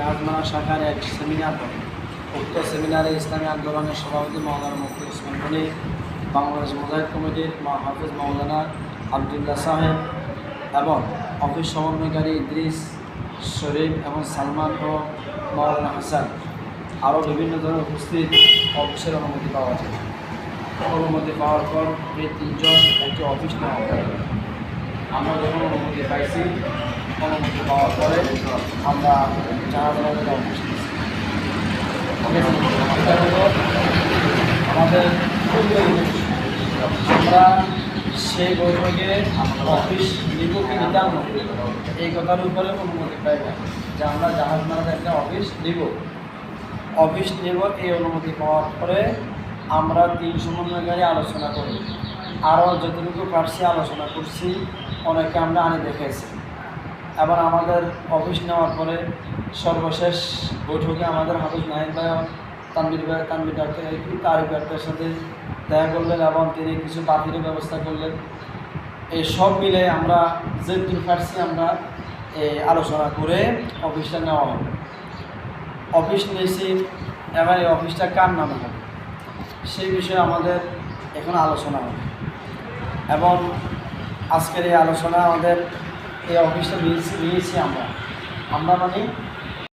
জাহাজমানা শাখার এক সেমিনার উক্ত সেমিনারে ইসলামী আন্দোলনের সভাপতি মৌলানা মুফতি ওসমান গনি, বাংলাদেশ মোজাহিদ কমিটির মা হাফিজ মৌলানা আবদুল্লাহ সাহেব এবং অফিস সমন্বয়কারী ইদ্রিস শরীফ এবং সালমান ও মৌলানা হাসান। আরও বিভিন্ন ধরনের উপস্থিত অফিসের অনুমতি পাওয়া যায়। অনুমতি পাওয়ার পর এই তিনজন একটি অফিস নেওয়া আমরা যখন অনুমতি পাইছি অনুমতি পাওয়ার পরে আমরা জানাজানের নিয়েছি আমাদের আমরা সেই বৈঠকে অফিস নিব কি নিতাম এই কথার উপরে অনুমতি পাই না যে আমরা জাহাজ একটা অফিস নিব অফিস নেব এই অনুমতি পাওয়ার পরে আমরা তিন সমন্বয়কারী আলোচনা করি আরও যতটুকু পারছি আলোচনা করছি অনেকে আমরা আনি দেখেছি এবার আমাদের অফিস নেওয়ার পরে সর্বশেষ বৈঠকে আমাদের হাফিজ নাহিদ ভাই তানবির ভাই তানবির ডাক্তার তারিক ডাক্তারের সাথে দেখা করলেন এবং তিনি কিছু বাতিলের ব্যবস্থা করলেন। এই সব মিলে আমরা যেদূর পারছি আমরা আলোচনা করে অফিসটা নেওয়া হবে। অফিস নিয়েছি, এবার এই অফিসটা কার নামে হবে? সেই বিষয়ে আমাদের এখন আলোচনা হবে। এবং আজকের এই আলোচনা আমাদের এই অফিসটা নিয়েছি আমরা। আমরা মানে